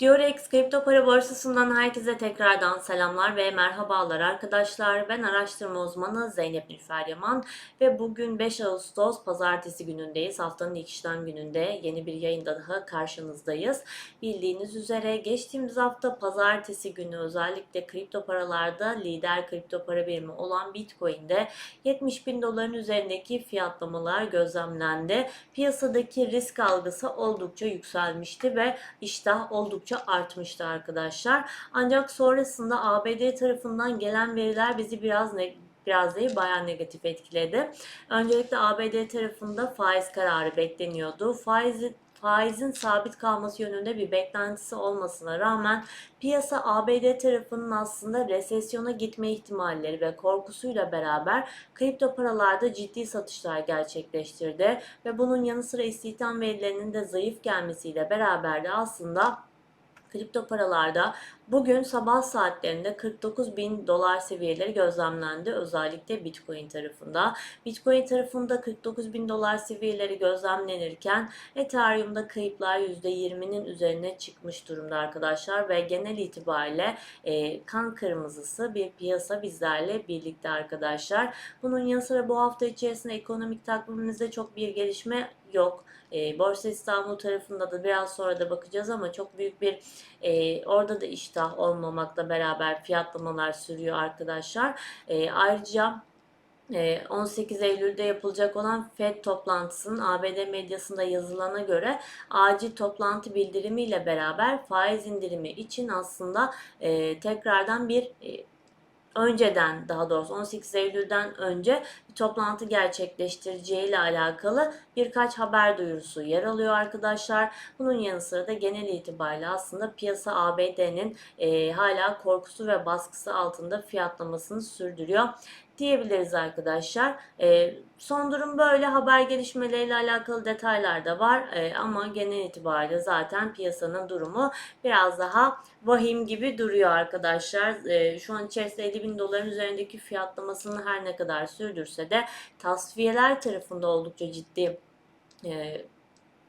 Diorex kripto para borsasından herkese tekrardan selamlar ve merhabalar arkadaşlar. Ben araştırma uzmanı Zeynep Nilüfer Yaman ve bugün 5 Ağustos pazartesi günündeyiz. Haftanın ilk işlem gününde yeni bir yayında daha karşınızdayız. Bildiğiniz üzere geçtiğimiz hafta pazartesi günü özellikle kripto paralarda lider kripto para birimi olan Bitcoin'de 70 bin doların üzerindeki fiyatlamalar gözlemlendi. Piyasadaki risk algısı oldukça yükselmişti ve iştah oldukça artmıştı arkadaşlar. Ancak sonrasında ABD tarafından gelen veriler bizi biraz ne biraz değil bayağı negatif etkiledi. Öncelikle ABD tarafında faiz kararı bekleniyordu. Faiz faizin sabit kalması yönünde bir beklentisi olmasına rağmen piyasa ABD tarafının aslında resesyona gitme ihtimalleri ve korkusuyla beraber kripto paralarda ciddi satışlar gerçekleştirdi ve bunun yanı sıra istihdam verilerinin de zayıf gelmesiyle beraber de aslında kripto paralarda bugün sabah saatlerinde 49 bin dolar seviyeleri gözlemlendi özellikle Bitcoin tarafında. Bitcoin tarafında 49 bin dolar seviyeleri gözlemlenirken Ethereum'da kayıplar %20'nin üzerine çıkmış durumda arkadaşlar ve genel itibariyle e, kan kırmızısı bir piyasa bizlerle birlikte arkadaşlar. Bunun yanı sıra bu hafta içerisinde ekonomik takvimimizde çok bir gelişme yok. E, Borsa İstanbul tarafında da biraz sonra da bakacağız ama çok büyük bir e, orada da iştah olmamakla beraber fiyatlamalar sürüyor arkadaşlar. E, ayrıca 18 Eylül'de yapılacak olan FED toplantısının ABD medyasında yazılana göre acil toplantı bildirimiyle beraber faiz indirimi için aslında e, tekrardan bir e, önceden daha doğrusu 18 Eylül'den önce bir toplantı gerçekleştireceği ile alakalı birkaç haber duyurusu yer alıyor arkadaşlar. Bunun yanı sıra da genel itibariyle aslında piyasa ABD'nin e, hala korkusu ve baskısı altında fiyatlamasını sürdürüyor diyebiliriz arkadaşlar. E, son durum böyle haber gelişmeleriyle alakalı detaylar da var e, ama genel itibariyle zaten piyasanın durumu biraz daha vahim gibi duruyor arkadaşlar. E, şu an içerisinde 50 bin doların üzerindeki fiyatlamasını her ne kadar sürdürse de tasfiyeler tarafında oldukça ciddi e,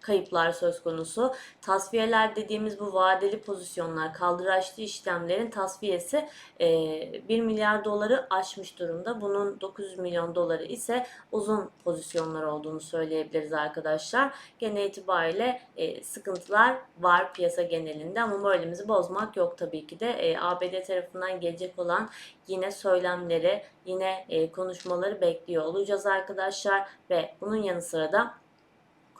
kayıplar söz konusu. Tasfiyeler dediğimiz bu vadeli pozisyonlar, kaldıraçlı işlemlerin tasfiyesi 1 milyar doları aşmış durumda. Bunun 900 milyon doları ise uzun pozisyonlar olduğunu söyleyebiliriz arkadaşlar. Genel itibariyle sıkıntılar var piyasa genelinde ama moralimizi bozmak yok tabii ki de. ABD tarafından gelecek olan yine söylemleri, yine konuşmaları bekliyor olacağız arkadaşlar ve bunun yanı sıra da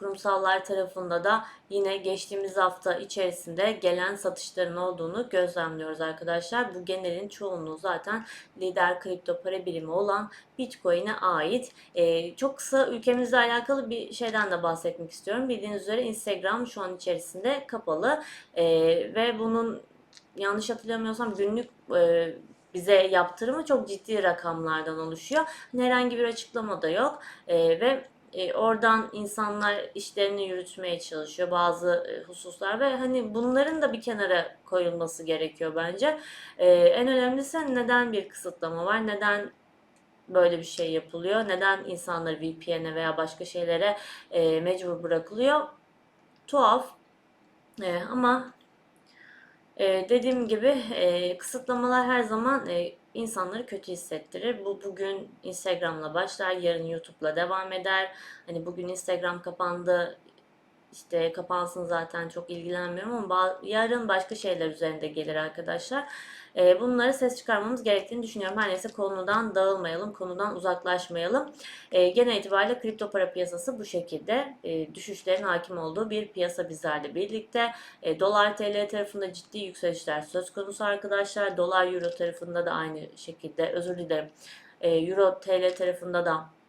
kurumsallar tarafında da yine geçtiğimiz hafta içerisinde gelen satışların olduğunu gözlemliyoruz arkadaşlar. Bu genelin çoğunluğu zaten lider kripto para birimi olan Bitcoin'e ait. Ee, çok kısa ülkemizle alakalı bir şeyden de bahsetmek istiyorum. Bildiğiniz üzere Instagram şu an içerisinde kapalı ee, ve bunun yanlış hatırlamıyorsam günlük e, bize yaptırımı çok ciddi rakamlardan oluşuyor. Herhangi bir açıklama da yok ee, ve e, oradan insanlar işlerini yürütmeye çalışıyor bazı e, hususlar ve hani bunların da bir kenara koyulması gerekiyor bence. E, en önemlisi neden bir kısıtlama var? Neden böyle bir şey yapılıyor? Neden insanlar VPN'e veya başka şeylere e, mecbur bırakılıyor? Tuhaf. E, ama e, dediğim gibi e, kısıtlamalar her zaman e, insanları kötü hissettirir. Bu bugün Instagram'la başlar, yarın YouTube'la devam eder. Hani bugün Instagram kapandı, işte kapansın zaten çok ilgilenmiyorum ama yarın başka şeyler üzerinde gelir arkadaşlar. E, bunlara ses çıkarmamız gerektiğini düşünüyorum. Her neyse konudan dağılmayalım, konudan uzaklaşmayalım. E, genel itibariyle kripto para piyasası bu şekilde e, düşüşlerin hakim olduğu bir piyasa bizlerle birlikte. E, dolar TL tarafında ciddi yükselişler söz konusu arkadaşlar. Dolar euro tarafında da aynı şekilde özür dilerim. E, euro TL tarafında da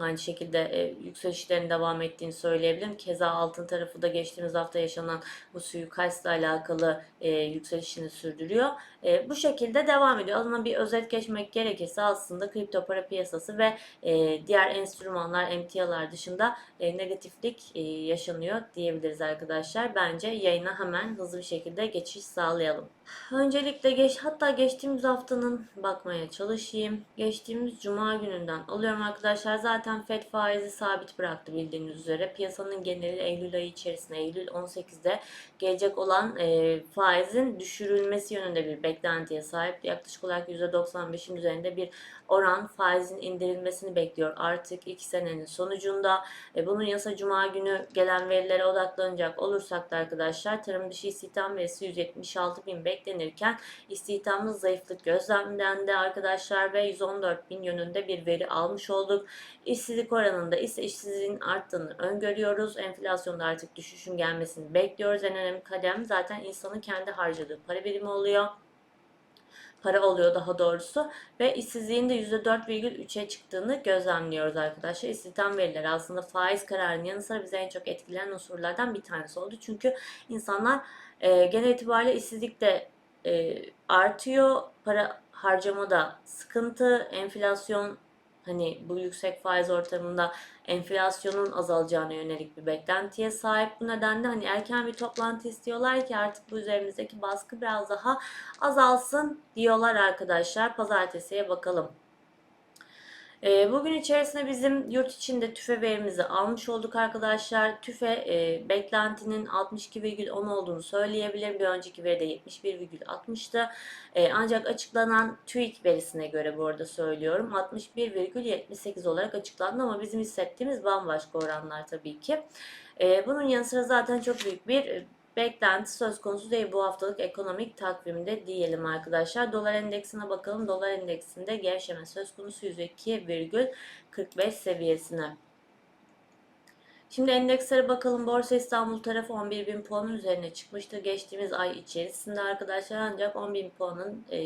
Aynı şekilde e, yükselişlerin devam ettiğini söyleyebilirim. Keza altın tarafı da geçtiğimiz hafta yaşanan bu suikastla alakalı e, yükselişini sürdürüyor. E, bu şekilde devam ediyor. Ama bir özet geçmek gerekirse aslında kripto para piyasası ve e, diğer enstrümanlar, emtialar dışında e, negatiflik e, yaşanıyor diyebiliriz arkadaşlar. Bence yayına hemen hızlı bir şekilde geçiş sağlayalım. Öncelikle geç hatta geçtiğimiz haftanın bakmaya çalışayım. Geçtiğimiz cuma gününden alıyorum arkadaşlar. Zaten Fed faizi sabit bıraktı bildiğiniz üzere. Piyasanın geneli Eylül ayı içerisinde Eylül 18'de gelecek olan e, faizin düşürülmesi yönünde bir beklentiye sahip. Yaklaşık olarak %95'in üzerinde bir oran faizin indirilmesini bekliyor artık iki senenin sonucunda. E, bunun yasa cuma günü gelen verilere odaklanacak olursak da arkadaşlar tarım dışı istihdam verisi 176 bin beklenirken istihdamın zayıflık gözlemlendi arkadaşlar ve 114 bin yönünde bir veri almış olduk. İşsizlik oranında ise işsizliğin arttığını öngörüyoruz. Enflasyonda artık düşüşün gelmesini bekliyoruz. En önemli kadem zaten insanın kendi harcadığı para birimi oluyor para oluyor daha doğrusu ve işsizliğin de %4,3'e çıktığını gözlemliyoruz arkadaşlar. İstihdam verileri aslında faiz kararının yanı sıra bize en çok etkileyen unsurlardan bir tanesi oldu. Çünkü insanlar e, genel itibariyle işsizlik de e, artıyor, para harcamada sıkıntı, enflasyon hani bu yüksek faiz ortamında enflasyonun azalacağına yönelik bir beklentiye sahip. Bu nedenle hani erken bir toplantı istiyorlar ki artık bu üzerimizdeki baskı biraz daha azalsın diyorlar arkadaşlar. Pazartesiye bakalım. E, bugün içerisinde bizim yurt içinde tüfe verimizi almış olduk arkadaşlar. Tüfe e, beklentinin 62,10 olduğunu söyleyebilirim. Bir önceki veri de 71,60'tı. E, ancak açıklanan TÜİK verisine göre bu arada söylüyorum. 61,78 olarak açıklandı ama bizim hissettiğimiz bambaşka oranlar tabii ki. E, bunun yanı sıra zaten çok büyük bir beklenti söz konusu değil bu haftalık ekonomik takvimde diyelim arkadaşlar. Dolar endeksine bakalım. Dolar endeksinde gevşeme söz konusu 102,45 seviyesine. Şimdi endekslere bakalım. Borsa İstanbul tarafı 11.000 puanın üzerine çıkmıştı. Geçtiğimiz ay içerisinde arkadaşlar ancak 10.000 puanın e,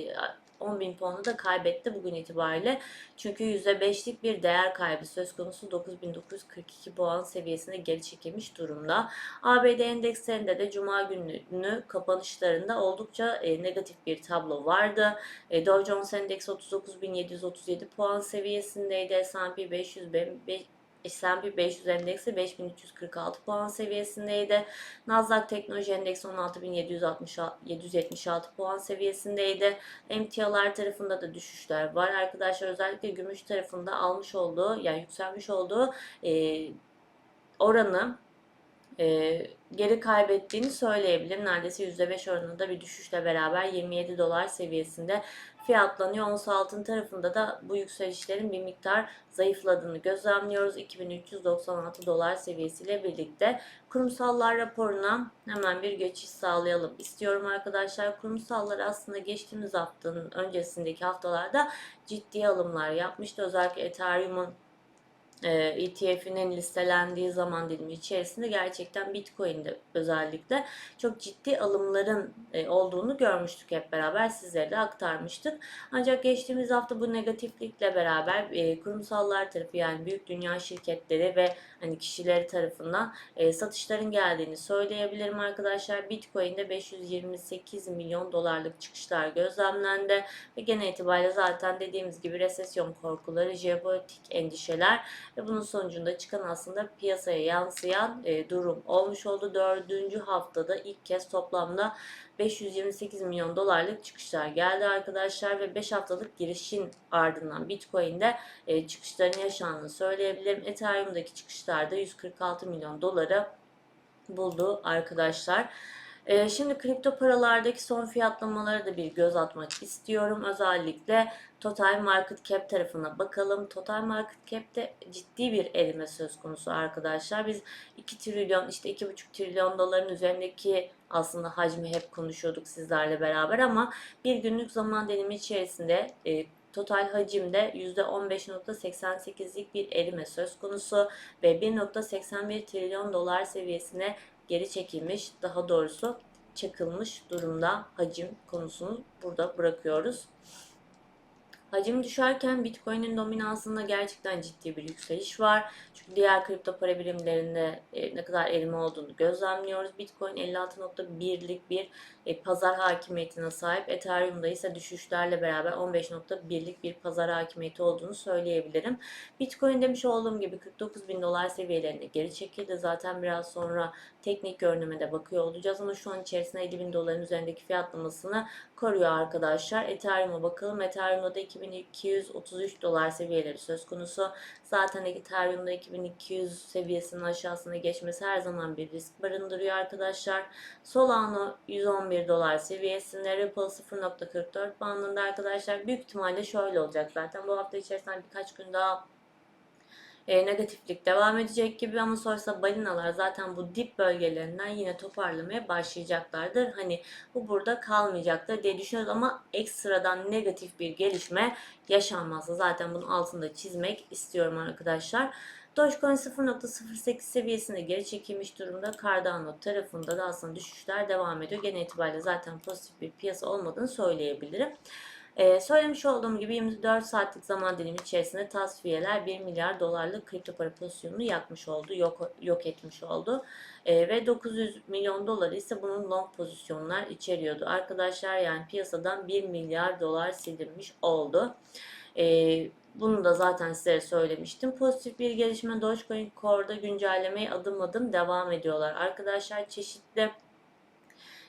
10.000 puanı da kaybetti bugün itibariyle. Çünkü %5'lik bir değer kaybı söz konusu 9.942 puan seviyesine geri çekilmiş durumda. ABD endekslerinde de Cuma günü kapanışlarında oldukça e, negatif bir tablo vardı. E, Dow Jones Endeksi 39.737 puan seviyesindeydi. S&P 500 S&P 500 endeksi 5346 puan seviyesindeydi. Nasdaq Teknoloji Endeksi 16776 puan seviyesindeydi. Emtialar tarafında da düşüşler var. Arkadaşlar özellikle gümüş tarafında almış olduğu yani yükselmiş olduğu e, oranı e, geri kaybettiğini söyleyebilirim. Neredeyse %5 oranında bir düşüşle beraber 27 dolar seviyesinde fiyatlanıyor. Ons altın tarafında da bu yükselişlerin bir miktar zayıfladığını gözlemliyoruz. 2396 dolar seviyesiyle birlikte kurumsallar raporuna hemen bir geçiş sağlayalım istiyorum arkadaşlar. Kurumsallar aslında geçtiğimiz haftanın öncesindeki haftalarda ciddi alımlar yapmıştı. Özellikle Ethereum'un ETF'inin e listelendiği zaman dilimi içerisinde gerçekten Bitcoin'de özellikle çok ciddi alımların e, olduğunu görmüştük hep beraber sizlere de aktarmıştık. Ancak geçtiğimiz hafta bu negatiflikle beraber e, kurumsallar tarafı yani büyük dünya şirketleri ve hani kişileri tarafından satışların geldiğini söyleyebilirim arkadaşlar. Bitcoin'de 528 milyon dolarlık çıkışlar gözlemlendi ve genel itibariyle zaten dediğimiz gibi resesyon korkuları, jeopolitik endişeler ve bunun sonucunda çıkan aslında piyasaya yansıyan e, durum olmuş oldu. Dördüncü haftada ilk kez toplamda 528 milyon dolarlık çıkışlar geldi arkadaşlar ve 5 haftalık girişin ardından Bitcoin'de e, çıkışların yaşandığını söyleyebilirim. Ethereum'daki çıkışlarda 146 milyon doları buldu arkadaşlar. Ee, şimdi kripto paralardaki son fiyatlamalara da bir göz atmak istiyorum. Özellikle Total Market Cap tarafına bakalım. Total Market Cap'te ciddi bir erime söz konusu arkadaşlar. Biz 2 trilyon işte 2,5 trilyon doların üzerindeki aslında hacmi hep konuşuyorduk sizlerle beraber ama bir günlük zaman dilimi içerisinde e, total hacimde %15.88'lik bir erime söz konusu ve 1.81 trilyon dolar seviyesine geri çekilmiş, daha doğrusu çakılmış durumda hacim konusunu burada bırakıyoruz. Hacim düşerken Bitcoin'in dominansında gerçekten ciddi bir yükseliş var. Çünkü diğer kripto para birimlerinde e, ne kadar erime olduğunu gözlemliyoruz. Bitcoin 56.1'lik bir e, pazar hakimiyetine sahip. Ethereum'da ise düşüşlerle beraber 15.1'lik bir pazar hakimiyeti olduğunu söyleyebilirim. Bitcoin demiş olduğum gibi 49 bin dolar seviyelerine geri çekildi. Zaten biraz sonra teknik görünüme bakıyor olacağız ama şu an içerisinde 50 bin doların üzerindeki fiyatlamasını koruyor arkadaşlar. Ethereum'a bakalım. Ethereum'da da 2233 dolar seviyeleri söz konusu. Zaten Ethereum'da 2200 seviyesinin aşağısına geçmesi her zaman bir risk barındırıyor arkadaşlar. Solano 111 dolar seviyesinde, Ripple 0.44 bandında arkadaşlar. Büyük ihtimalle şöyle olacak zaten. Bu hafta içerisinde birkaç gün daha e, negatiflik devam edecek gibi ama sonrasında balinalar zaten bu dip bölgelerinden yine toparlamaya başlayacaklardır. Hani bu burada kalmayacaktır diye düşünüyoruz ama ekstradan negatif bir gelişme yaşanmazsa zaten bunun altında çizmek istiyorum arkadaşlar. Dogecoin 0.08 seviyesine geri çekilmiş durumda. Cardano tarafında da aslında düşüşler devam ediyor. Genel itibariyle zaten pozitif bir piyasa olmadığını söyleyebilirim. Ee, söylemiş olduğum gibi 24 saatlik zaman dilimi içerisinde tasfiyeler 1 milyar dolarlık kripto para pozisyonunu yakmış oldu, yok, yok etmiş oldu. Ee, ve 900 milyon dolar ise bunun long pozisyonlar içeriyordu. Arkadaşlar yani piyasadan 1 milyar dolar silinmiş oldu. Ee, bunu da zaten size söylemiştim. Pozitif bir gelişme Dogecoin Core'da güncellemeye adım adım devam ediyorlar. Arkadaşlar çeşitli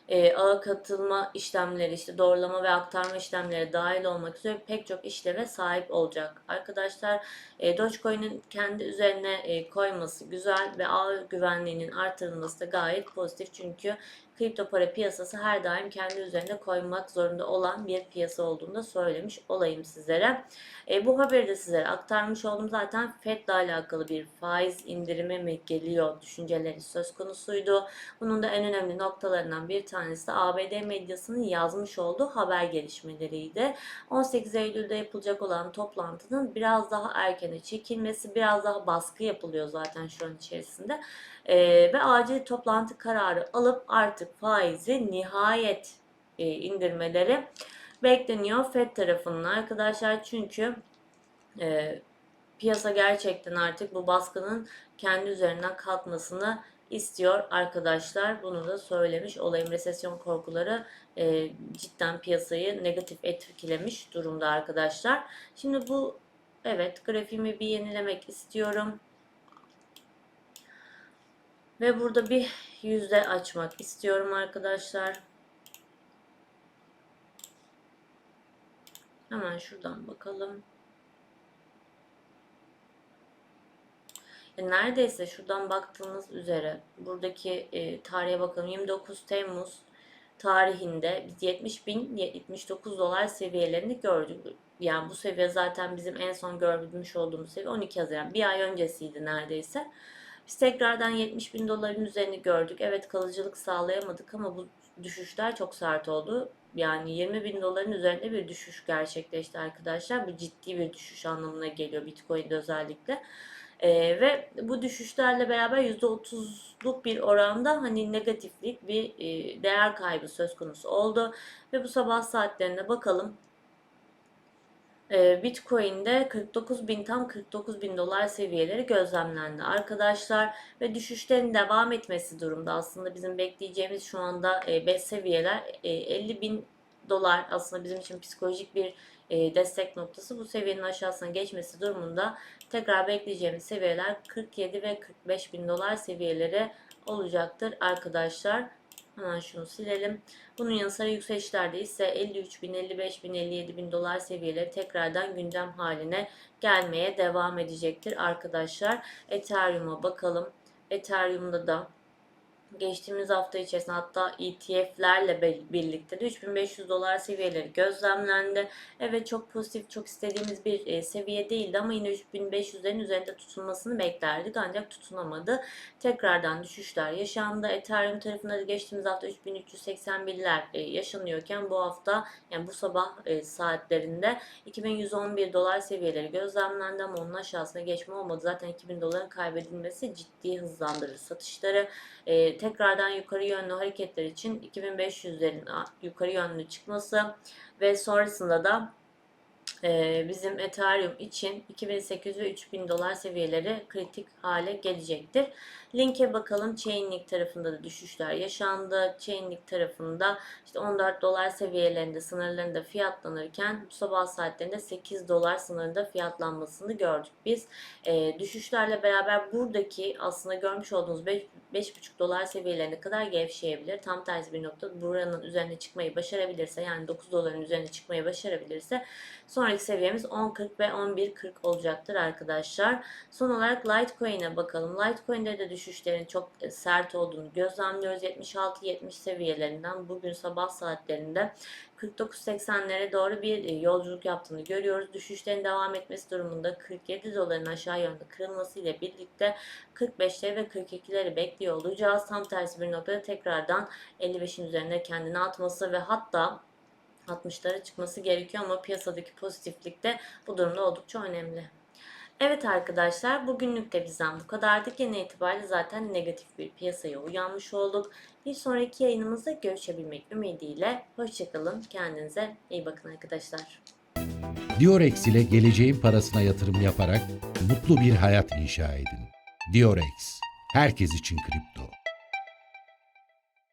e, ağa katılma işlemleri, işte doğrulama ve aktarma işlemleri dahil olmak üzere pek çok işleve sahip olacak. Arkadaşlar e, Dogecoin'in kendi üzerine e, koyması güzel ve ağ güvenliğinin artırılması da gayet pozitif. Çünkü kripto para piyasası her daim kendi üzerine koymak zorunda olan bir piyasa olduğunu da söylemiş olayım sizlere. E, bu haberi de sizlere aktarmış oldum. Zaten FED ile alakalı bir faiz indirimi mi geliyor düşünceleri söz konusuydu. Bunun da en önemli noktalarından bir tanesi de ABD medyasının yazmış olduğu haber gelişmeleriydi. 18 Eylül'de yapılacak olan toplantının biraz daha erkene çekilmesi, biraz daha baskı yapılıyor zaten şu an içerisinde. Ee, ve acil toplantı kararı alıp artık faizi nihayet e, indirmeleri bekleniyor FED tarafından arkadaşlar çünkü e, piyasa gerçekten artık bu baskının kendi üzerinden kalkmasını istiyor arkadaşlar. Bunu da söylemiş olayım. Resesyon korkuları e, cidden piyasayı negatif etkilemiş durumda arkadaşlar. Şimdi bu evet grafiğimi bir yenilemek istiyorum. Ve burada bir yüzde açmak istiyorum arkadaşlar. Hemen şuradan bakalım. E, neredeyse şuradan baktığımız üzere buradaki e, tarihe bakalım 29 Temmuz tarihinde biz 70 bin 79 dolar seviyelerini gördük. Yani bu seviye zaten bizim en son görmüş olduğumuz seviye 12 Haziran bir ay öncesiydi neredeyse. Biz tekrardan 70 bin doların üzerini gördük. Evet kalıcılık sağlayamadık ama bu düşüşler çok sert oldu. Yani 20 bin doların üzerinde bir düşüş gerçekleşti arkadaşlar. Bu ciddi bir düşüş anlamına geliyor Bitcoin'de özellikle. Ee, ve bu düşüşlerle beraber %30'luk bir oranda hani negatiflik bir e, değer kaybı söz konusu oldu. Ve bu sabah saatlerinde bakalım Bitcoin'de 49 bin tam 49 bin dolar seviyeleri gözlemlendi arkadaşlar ve düşüşlerin devam etmesi durumda aslında bizim bekleyeceğimiz şu anda 5 e, seviyeler 50 e, bin dolar aslında bizim için psikolojik bir e, destek noktası bu seviyenin aşağısına geçmesi durumunda tekrar bekleyeceğimiz seviyeler 47 ve 45 bin dolar seviyeleri olacaktır arkadaşlar. Hemen şunu silelim. Bunun yanı sıra yükselişlerde ise 53 bin, 55 bin, 57 bin dolar seviyeleri tekrardan gündem haline gelmeye devam edecektir arkadaşlar. Ethereum'a bakalım. Ethereum'da da geçtiğimiz hafta içerisinde hatta ETF'lerle birlikte de 3500 dolar seviyeleri gözlemlendi. Evet çok pozitif, çok istediğimiz bir e, seviye değildi ama yine 3500'lerin üzerinde tutulmasını beklerdik ancak tutunamadı. Tekrardan düşüşler yaşandı. Ethereum tarafında da geçtiğimiz hafta 3381'ler e, yaşanıyorken bu hafta yani bu sabah e, saatlerinde 2111 dolar seviyeleri gözlemlendi ama onun aşağısına geçme olmadı. Zaten 2000 doların kaybedilmesi ciddi hızlandırır satışları. E, tekrardan yukarı yönlü hareketler için 2500'lerin yukarı yönlü çıkması ve sonrasında da bizim Ethereum için 2800 ve 3000 dolar seviyeleri kritik hale gelecektir. Linke bakalım. Chainlink tarafında da düşüşler yaşandı. Chainlink tarafında işte 14 dolar seviyelerinde sınırlarında fiyatlanırken bu sabah saatlerinde 8 dolar sınırında fiyatlanmasını gördük biz. E, düşüşlerle beraber buradaki aslında görmüş olduğunuz 5, 5,5 dolar seviyelerine kadar gevşeyebilir. Tam tersi bir nokta buranın üzerine çıkmayı başarabilirse yani 9 doların üzerine çıkmayı başarabilirse sonraki seviyemiz 10.40 ve 11.40 olacaktır arkadaşlar. Son olarak Litecoin'e bakalım. Litecoin'de de düşüşlerin çok e, sert olduğunu gözlemliyoruz. 76-70 seviyelerinden bugün sabah saatlerinde 49.80'lere doğru bir e, yolculuk yaptığını görüyoruz. Düşüşlerin devam etmesi durumunda 47 doların aşağı yönde kırılması ile birlikte 45'leri ve 42'leri bekliyor olacağız. Tam tersi bir noktada tekrardan 55'in üzerine kendini atması ve hatta 60'lara çıkması gerekiyor ama piyasadaki pozitiflik de bu durumda oldukça önemli. Evet arkadaşlar bugünlük de bizden bu kadardı. Genel itibariyle zaten negatif bir piyasaya uyanmış olduk. Bir sonraki yayınımızda görüşebilmek ümidiyle. Hoşçakalın. Kendinize iyi bakın arkadaşlar. Diorex ile geleceğin parasına yatırım yaparak mutlu bir hayat inşa edin. Diorex, herkes için kripto.